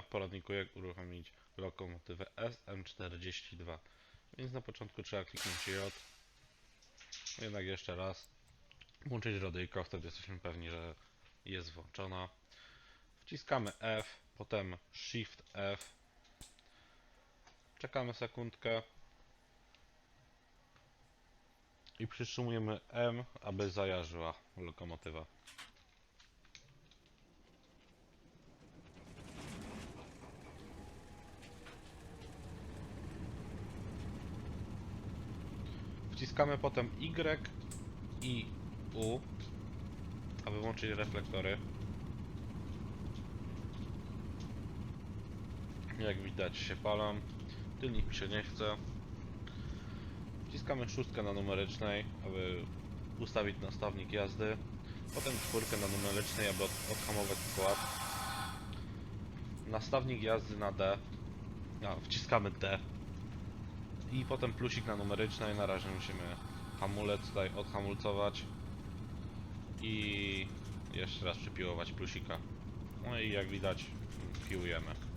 w poradniku jak uruchomić lokomotywę SM42. Więc na początku trzeba kliknąć J. Jednak jeszcze raz. Włączyć radyjko, wtedy jesteśmy pewni, że jest włączona. Wciskamy F, potem Shift F. Czekamy sekundkę. I przytrzymujemy M, aby zajarzyła lokomotywa. Wciskamy potem Y i U, aby włączyć reflektory. Jak widać się palą, tylnik się nie chce. Wciskamy szóstkę na numerycznej, aby ustawić nastawnik jazdy. Potem czwórkę na numerycznej, aby od- odhamować skład. Nastawnik jazdy na D. A, wciskamy D. I potem plusik na numerycznej. Na razie musimy hamulec tutaj odhamulcować. I jeszcze raz przypiłować plusika. No i jak widać, piłujemy.